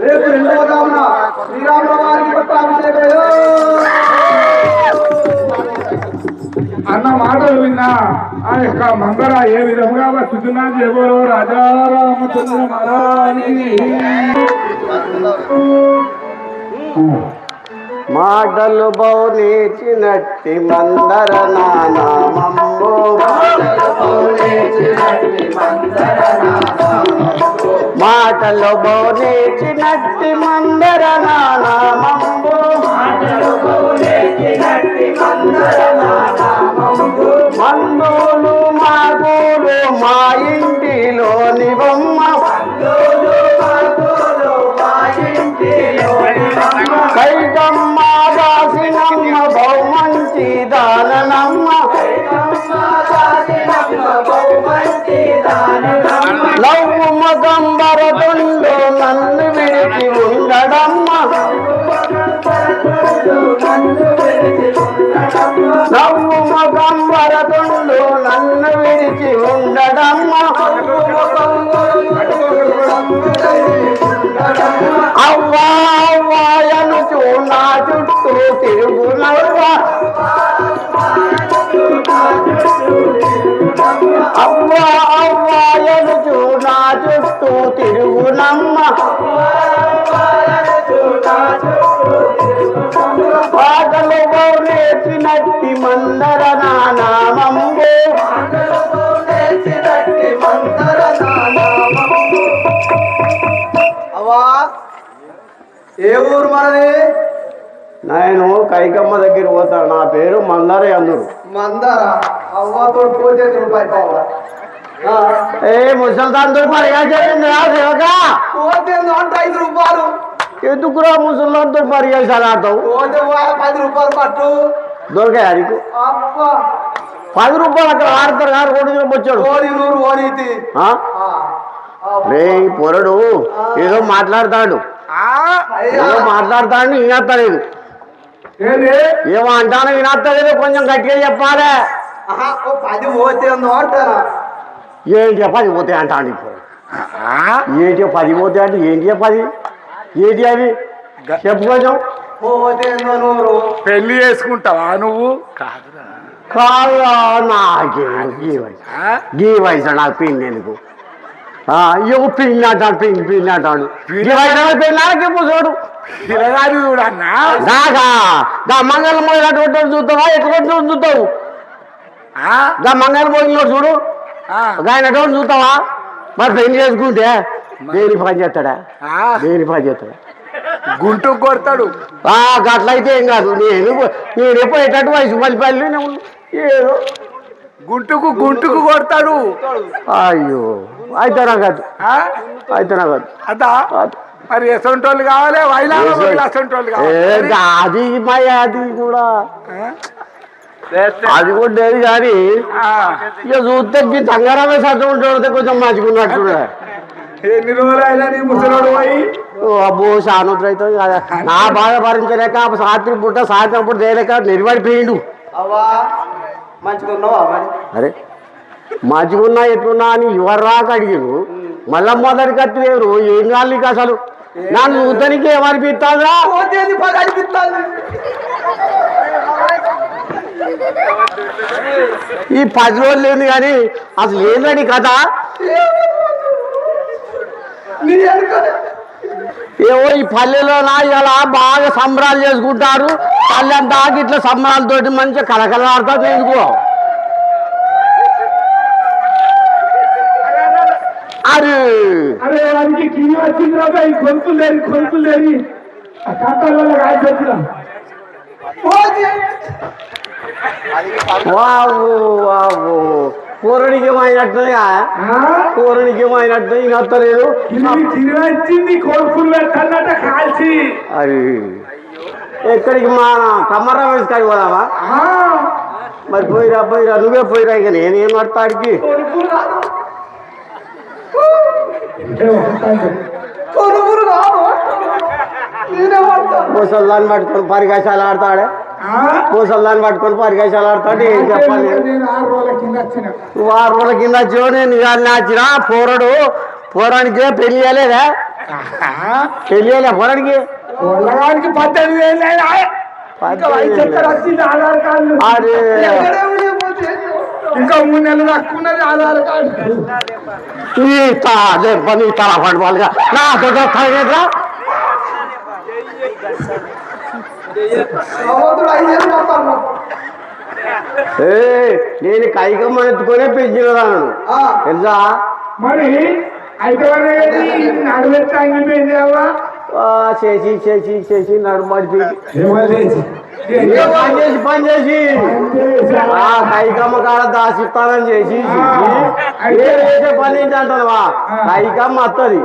రేపు రెండవ జామున శ్రీరాముల వారికి పట్టాభిషేకం అన్న మాటలు విన్నా ఆ యొక్క మంగళ ఏ విధంగా వస్తున్నా జగోలో రాజారామచంద్ర మహారాణి. మాటలు బౌనేచినట్టి మందర నామమ్ము మాటలు బౌనేచినట్టి మందర మాటలు బోరేచినట్టి మందర నానామంబు. మందులు మా గోలు మా ఇంటిలో నివమ్మ కైకమ్మ దాసినమ్మ బహుమంచి దానమ్మ లవ్ మగంబరదుండు నన్ను విడిచి ఉండడమ్మ. నవ్వు మగంబరదుండు నన్ను విడిచి ఉండడమ్మ. అవ్వా అవ్వాయను చూ నా చుట్టూ తిరుగునవ్వా ఏ ఊరు మనది? నేను కైకమ్మ దగ్గర పోతాను. నా పేరు మందర అందురు మందర? అవ్వతో పోతే రూపాయి ఏ ముసల్దాంతో పరిగా చేయండి శివక పోతే నూట ఐదు రూపాయలు. ఎందుకురా ముసల్దాంతో పరిగా ఆడతావు పోతే పది రూపాయలు పట్టు. దొరికాయి పది రూపాయలు అక్కడ ఆడతారు గారు కొడుకు వచ్చాడు? రే పొరడు. ఏదో మాట్లాడతాడు. వినత్తలేదు. ఏంది? ఏమో అంటాను వినత్తలేదు కొంచెం గట్టిగా చెప్పాలే. పది పోతే ఏంటి పది పోతే అంటాడు ఇప్పుడు. ఏంటి పది పోతే అంటే ఏంటి పది. ఏంటి అవి చెప్పు కొంచెం. పోతే నూరు. పెళ్ళి చేసుకుంటావా నువ్వు? కాదురా కాదా నాకేం? గీ వయసు. నాకు పిండి ఎందుకు పిండి అంటాడు గీ వయసు పిండి ముసోడు పిల్లగాడు చూడు అన్న దాకా? దా మంగళం పోయినటువంటి చూస్తావా? ఎటువంటి చూస్తావు? ఆ? దా మంగళం పోయిన చూడు. ఆయన చూస్తావా? మరి పెళ్ళి చేసుకుంటే దేని పని చేస్తాడా? దేని పని చేస్తాడా? గుంటు కొడతాడు. ఆ, గట్లయితే ఏం కాదు. నేను నేను ఎప్పుడు ఎట్టటి వయసు మళ్ళీ నేను ఏదో గుంటుకు గుంటుకు కొడతాడు. అయ్యో అయితే నాకు కాదు? అయితే నాకు కాదు. అదా? మరి ఎసంటోళ్ళు కావాలి వైలా అసంటోళ్ళు ఏ, కావాలి అది మయ అది కూడా? అది కూడా లేదు కానీ ఆ. ఇక చూస్తే తంగారమే సత్యం ఉంటే కొంచెం మంచుకున్నట్టు ఎన్ని రోజులు అయినా నీ ముసలోడు పోయి? అబ్బో సానుద్ర అవుతుంది కదా నా బాధ భరించలేక సాత్రి పుట్ట సాయంత్రం పుట్ట తేలేక నిలబడిపోయిండు. ఉన్నావా మరి? అరే మంచిగున్నా ఎట్లున్నా అని ఎవరు రాక అడిగాను మళ్ళా మొదటి కత్తిలేరు ఏం కాదు నీకు అసలు? నన్ను చూద్దనికి ఏమనిపిస్తుందా ఈ పది రోజులు లేదు కానీ అసలు ఏందని అనుకోలే ఏవో ఈ పల్లెలో ఇలా బాగా సంబరాలు చేసుకుంటారు. పల్లె అంతా ఇట్లా సంబరాలతోటి మంచిగా కలకలాడుతుంది ఎందుకో అరే! అరే వచ్చింది రాబా ఈ లేని లేని. Wow wow. పూరణికమైనట్టుగా పూరణికమైనట్టు ఇంకా వస్తలేదు వచ్చింది కాల్చి. అది. ఎక్కడికి మా కమ్మర వేసుకొని పోదామా? మరి పోయిరా పోయిరా నువ్వే పోయిరా ఇక నేనేం పడతాడికి కొనుక్కులు ముసల్దాన్ని పట్టుకొని పరికాశాలు ఆడతాడే? ముసల్దాన్ని పట్టుకొని పరికాశాలు ఆడతాడు ఏం చెప్పాలి? నేను ఆరు రోజుల కింద వచ్చిన. వారం రోజుల కింద వచ్చో నేను ఇవాళ వచ్చిన? పోరడు పోరానికి పెళ్ళి చేయలేదా? తెలియలే పొరడికి పొల్లగానికి పద్దెనిమిది వేలు అయినా. ఇంకా మూడు నెలలు తక్కువ ఉన్నది ఆధార్ కార్డు. తాజే పని తల పడవాలిగా నా పోతాను ఏ నేను కైకమ్మ ఎత్తుకొనే పెంచినదాను ఆ, తెలుసా? మరి అయితే నడువెత్త అంగిపోయింది అవ్వా? ఆ, చేసి చేసి చేసి నడుమడిపోయి ఏమో పని చేసి పని చేసి. ఆ కైకమ్మ కాడ దాసిస్తానని చేసి. చేసే పని ఏంటి అంటావా కైకమ్మ వస్తుంది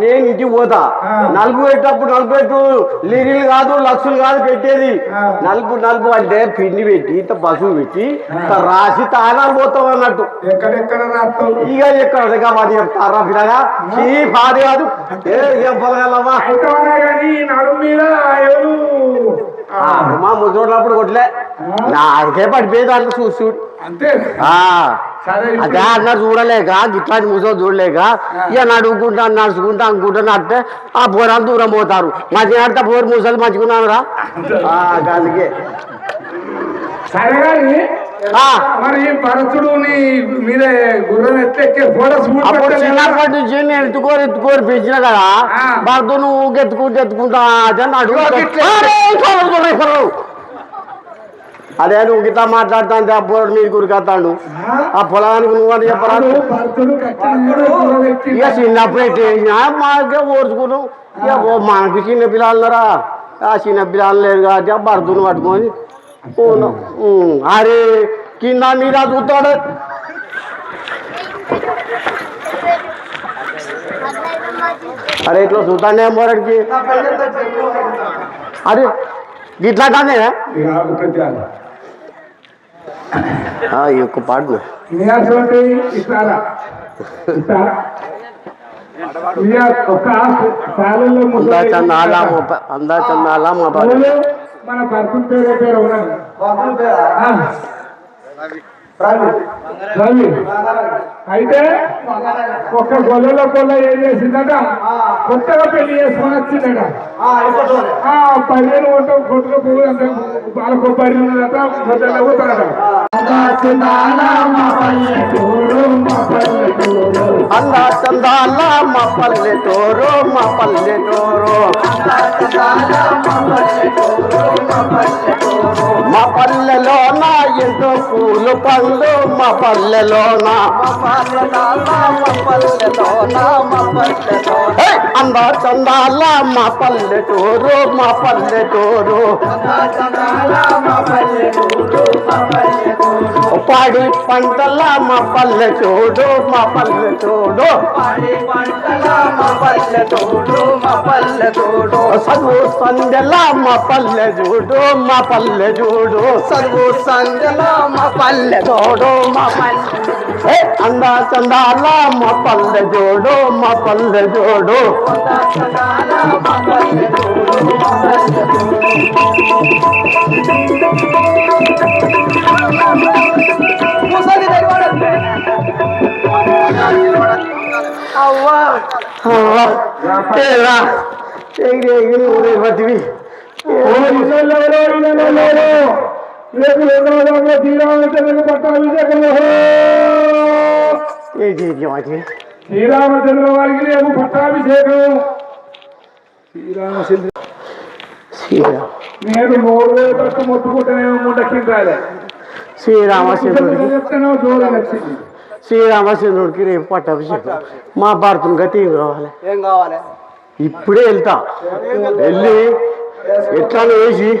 నేను ఇంటికి పోతా. నలుగు పెట్టేటప్పుడు నలుగు పెట్టు. లిరిలు కాదు లక్షలు కాదు పెట్టేది. నలుపు నలుపు అంటే పిండి పెట్టి ఇంత పసుపు పెట్టి రాసి తాగాలి పోతాం అన్నట్టు. ఇక ఎక్కడ మాది చెప్తారా పిల్లగా చీ పాది కాదు. ఏ ఈ మా ముసోళ్ళప్పుడు కొట్లే. నాకే పడిపోయేది దాంట్లో చూసి చూడు. అంతే. అదే అన్న చూడలేక గిట్లాంటి ముసో చూడలేక ఇక నడువుకుంటా నడుచుకుంటా అనుకుంటా నడితే ఆ పోరాలు దూరం పోతారు. మంచిగా ఆడితే పోరు ముసలు మంచుకున్నాను రా అందుకే. సరే కానీ మరి భరతుడు మీద గుర్రం చిన్నప్పటి నుంచి నేను ఎత్తుకోరు ఎత్తుకోరు పెంచిన కదా ఆ. భర్త నువ్వు ఎత్తుకుంటూ ఎత్తుకుంటా అదే నడువు ఇదిగో గిట్ల. అరే, చూడు, చూడు, చూడు. అదే నువ్వు గిట్లా మాట్లాడుతాంటే ఆ పోరాడు మీరు గురికెత్తాడు. ఆ? పొలానికి నువ్వు అని చెప్పరా? భరతుడు కట్టిన గుర్రం ఎక్కి ఇక చిన్నప్పుడు ఎట్టేసినా మాకే ఓర్చుకున్నాం. ఇక ఓ మనకి చిన్న పిల్లలున్నారా? ఆ చిన్న పిల్లలు లేరు కాబట్టి ఆ భర్తను పట్టుకొని పోనాం. ఉమ్, అరే కింద మీద చూస్తాడు. అరే ఇట్లా చూస్తానే మొరడికి నా పైసలు తెచ్చి అరే గిట్లా కాదే ఇక ఆగుతుంది అది. ఈ యొక్క పాటలు. నీ అటువంటి ఇస్తారా? ఇస్తారా నీ ఒక శాలలో అందా అందా చందాలా మా ప- మన అయితే ఒక గొల్లలో గొల్ల ఏం చేసిందట? కొత్తగా పెళ్ళి చేసుకొని వచ్చిందట. పదిహేను వంట కొట్టుకు పువ్వు అంత బాల కొబ్బరి ఉన్నదట గొడ్డలో పోతాడట అందా చందాల మా పల్లెటూరు మా పల్లెటూరు మా పల్లెలోన ఎంతో పూలు పళ్ళు మా పల్లెలోన హే! అందా చందాల మా పల్లెటూరు మా పల్లెటూరు పాడి పంటల మా పల్లెటూరు మా పల్లెటూరు చదువు సందెల మా పల్లె చూడు మా పల్లె చూడు చదువు సందెల మా పల్లె చూడు మా పల్లె అందా చందాల మా పల్లె చూడు మా పల్లె నిలబడు. అవ్వా అవ్వా ఎగిరి ఎగిరి ఊరే పట్టివి రేపు శ్రీరామచంద్రుని శ్రీరామచంద్ర వారికి రేపు పట్టాభిషేకం. శ్రీరామచంద్ర శ్రీరామ నేను మూడు వేల పట్టు మొత్తుకుంటేనేమో ముండక్కింది రాలే. శ్రీరామచంద్రుడికి రేపు పట్టాభిషేకం. మా భర్తను గతి ఏం కావాలి? ఏం కావాలి? ఇప్పుడే వెళ్తా. వెళ్ళి ఎట్లా వేసి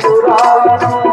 পুরানো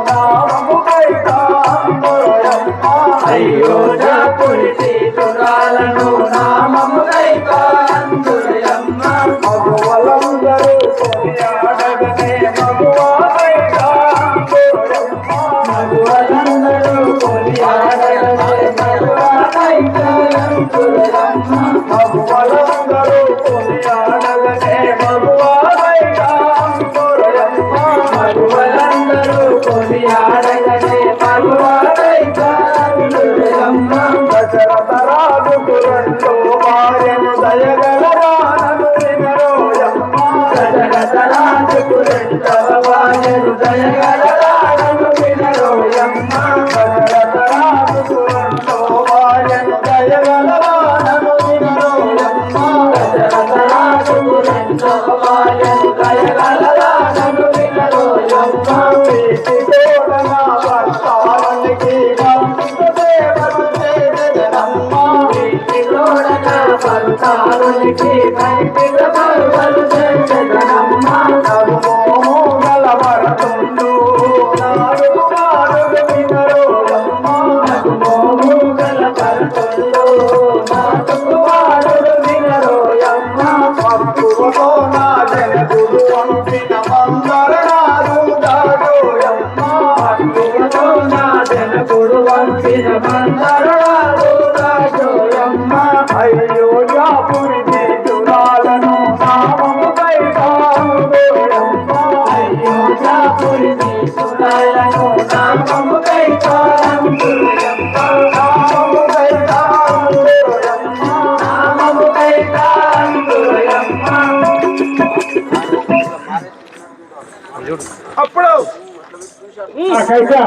కైసా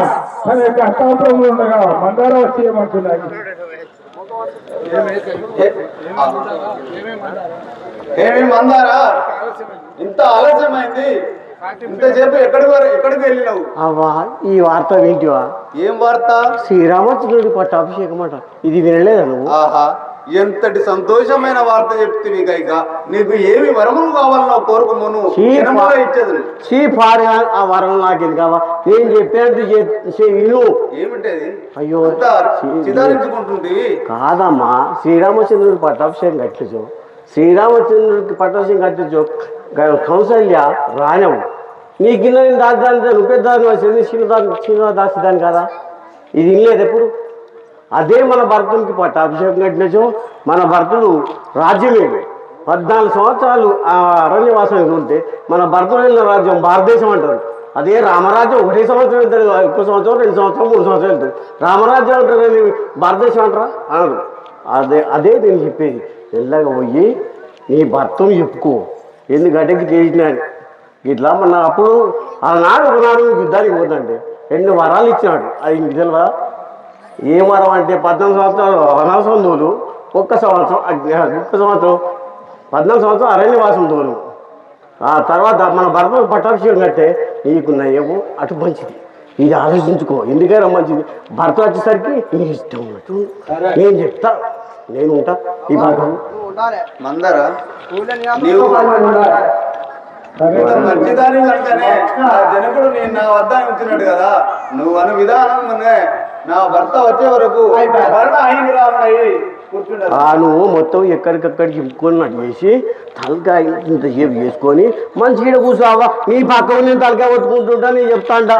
తన యొక్క అష్టాపురంలో ఉండగా మందార వచ్చి ఏమంటున్నాయి ఏమి మందారా? ఇంత ఆలస్యమైంది. ఇంతసేపు ఎక్కడికి ఎక్కడికి వెళ్ళినావు? అవ్వా ఈ వార్త వింటివా ఏం వార్త? శ్రీరామచంద్రుడి పట్టాభిషేకం అట. ఇది వినలేదా నువ్వు? ఆహా. ఎంతటి సంతోషమైన వార్త చెప్తివి కైక నీకు ఏమి వరములు కావాలనో కోరుకుమను. ఇచ్చేది చీ ఆ వరం నాకేది కావా? నేను చెప్పినట్టు చెప్- చే- విను. ఏమిటది అయ్యో. చిదారించుకుంటుంది కాదమ్మా శ్రీరామచంద్రుడికి పట్టాభిషేకం కట్టించు. శ్రీరామచంద్రుడికి పట్టాభిషేకం కట్టించు. కౌసల్య రాణం నీ కింద నేను దాదాన్ని నువ్వు పెద్దాన్ని వచ్చింది చిన్నదాన్ని చిన్న దాసిదాన్ని కదా? ఇది వినలేదు ఎప్పుడు? అదే మన భర్తనికి పట్టాభిషేకం కట్టినచో మన భర్తలు రాజ్యమేమి పద్నాలుగు సంవత్సరాలు ఆ అరణ్యవాసం ఉంటే మన భర్తలు వెళ్ళిన రాజ్యం భారతదేశం అంటారు. అదే రామరాజ్యం ఒకటే సంవత్సరం వెళ్తారు ఎక్కువ సంవత్సరం రెండు సంవత్సరం మూడు సంవత్సరం వెళ్తారు. రామరాజ్యం అంటారు కానీ భారతదేశం అంటారా? అనరు. అదే అదే నేను చెప్పేది. వెళ్ళగా పోయి నీ భర్తను చెప్పుకో. ఎందుకంటే ఇది చేసినాడు. ఇట్లా మన అప్పుడు ఆనాడు ఒకనాడు యుద్ధానికి పోతుంటే రెండు వరాలు ఇచ్చినాడు. అది తెలియదా ఏ వరం అంటే పద్నాలుగు సంవత్సరాలు వనవాసం దూరు ఒక్క సంవత్సరం అగ్ని- ఒక్క సంవత్సరం పద్నాలుగు సంవత్సరం అరణ్యవాసం దూరం ఆ తర్వాత మన భర్త పట్టాభిషేకం కట్టే నీకు నయ్యము అటు మంచిది. ఇది ఆలోచించుకో ఎందుకైనా మంచిది. భర్త వచ్చేసరికి నీ ఇష్టం ఉన్నట్టు. నేను చెప్తా నేను ఉంటా ఈ భాగం. మందర? మంచిదాని కనుకనే జనకుడు నేను నా వద్ద ఉంచినాడు కదా. నువ్వు అను విధానం నా భర్త వచ్చే వరకు నువ్వు మొత్తం ఎక్కడికక్కడికి చింపుకున్నట్టు చేసి తలకాయ ఇంతసేపు చేసుకొని మంచిగా కూర్చోవా? నీ పక్కన నేను తలకాయ కొట్టుకుంటుంటా నేను చెప్తాండా.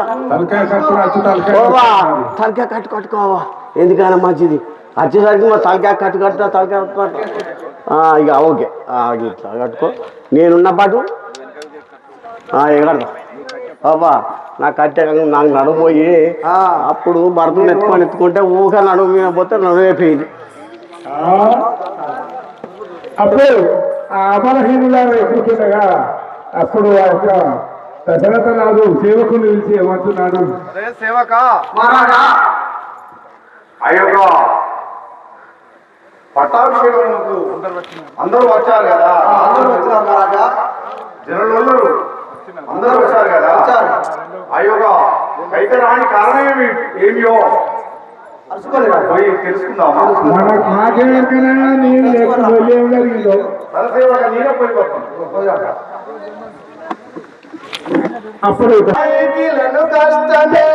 తలకాయ కట్టు కట్టుకోవా. ఎందుకైనా మంచిది. వచ్చేసరికి మా తలకాయ కట్టు కట్ట తలకాయ ఇక ఓకే. ఇట్లా కట్టుకో. నేనున్న పాటు ఎగడతా బాబా నా కట్టె నాకు నడుపోయి అప్పుడు భర్తను ఎత్తుకొని ఎత్తుకుంటే ఊగా నడుము మీద పోతే ఆ, అప్పుడు ఆ అమరహీనులాగా ఎక్కుతుండగా అప్పుడు ఆ యొక్క దశరథ రాజు సేవకుని పిలిచి ఏమంటున్నాడు? అదే సేవక! అయ్యో పట్టాభిషేకమునకు అందరూ వచ్చారు కదా? అందరూ వచ్చినారు మహారాజా జనులందరూ అందరూ వచ్చారు కదా అయ్యోగా అయితే రాని కారణం ఏమి ఏమియో? పోయి తలసేవక నేనే పోయిపోతాను అప్పుడు కష్టమేమి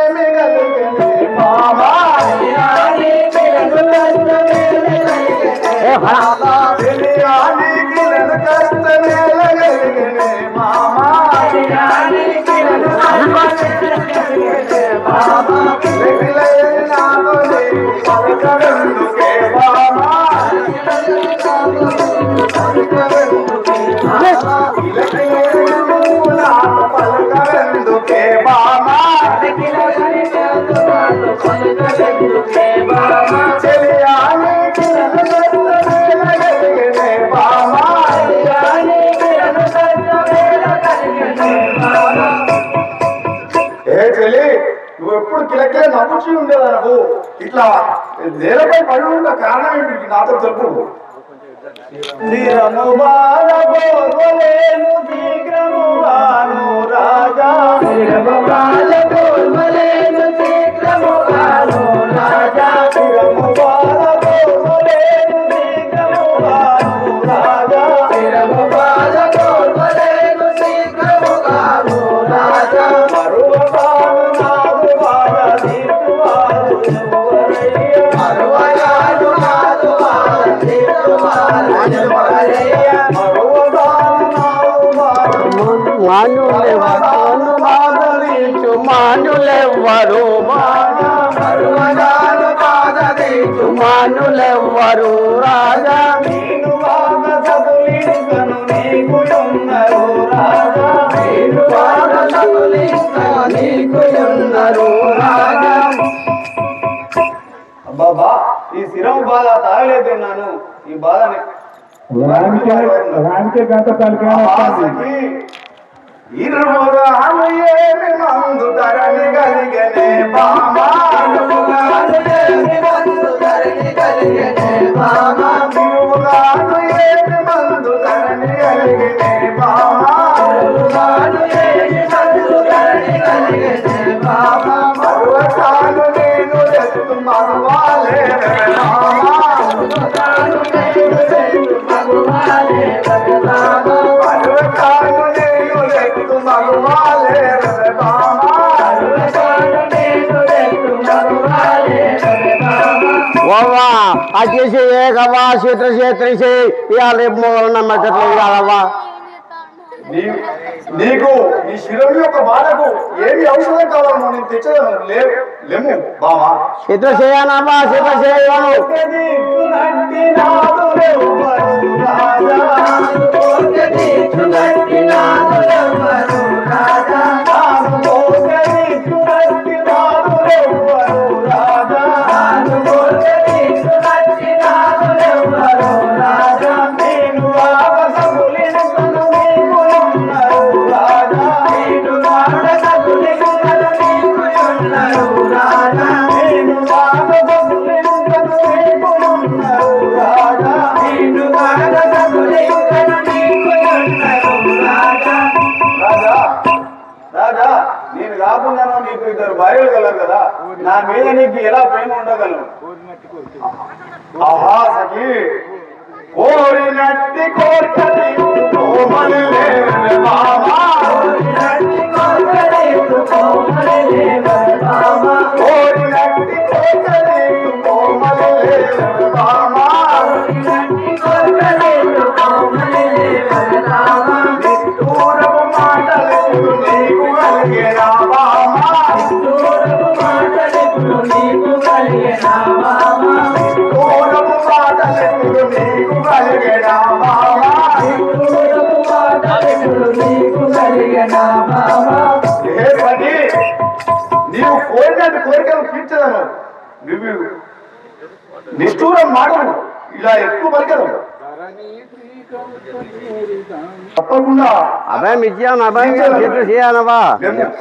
కిలను కష్టమే లెగిలే నాతో ఉండేదనకు. ఇట్లా నేలపై పడి ఉన్న కారణం ఏంటి నాతో తెలుపు శీఘ్రము రాజా. నీకు ఉన్నరు రాజా బాబా ఈ శిరం బాధ తాగలేదున్నాను ఈ బాధని రానికే గంట తలకాయ మందు ధరణి కలిగనే బామా. మందు ధరణి కలిగనే బామా. అచ్చేసి ఏకవా చిత్ర చేసి ఇవాళ రేపు మెట్టట్లు ఇవ్వాలవ్వా నీ- నీకు ఈ శిరం యొక్క బాధకు ఏమి ఔషధం కావాలో నేను తెచ్చదను లే లెమ్ము బామా చిత్ర చేయనవ్వా చిత్ర చేయను రాజా. కాకుండాను నీకు ఇద్దరు భార్యలు కలరు కదా నా మీద నీకు ఎలా ప్రేమ ఉండగలను ఆహా సఖి కోరినట్టి కోర్కటి కోమలి లేవె మామా. కోరినట్టి కోర్కటి కోమలి లేవె మామా. కోరినట్టి కోర్కటి కోమలి లేవె నువ్వు నిష్ఠూరం మాటలు ఇలా ఎక్కువ పలికదు తప్పకుండా అభయం ఇచ్చాను అభయం మేము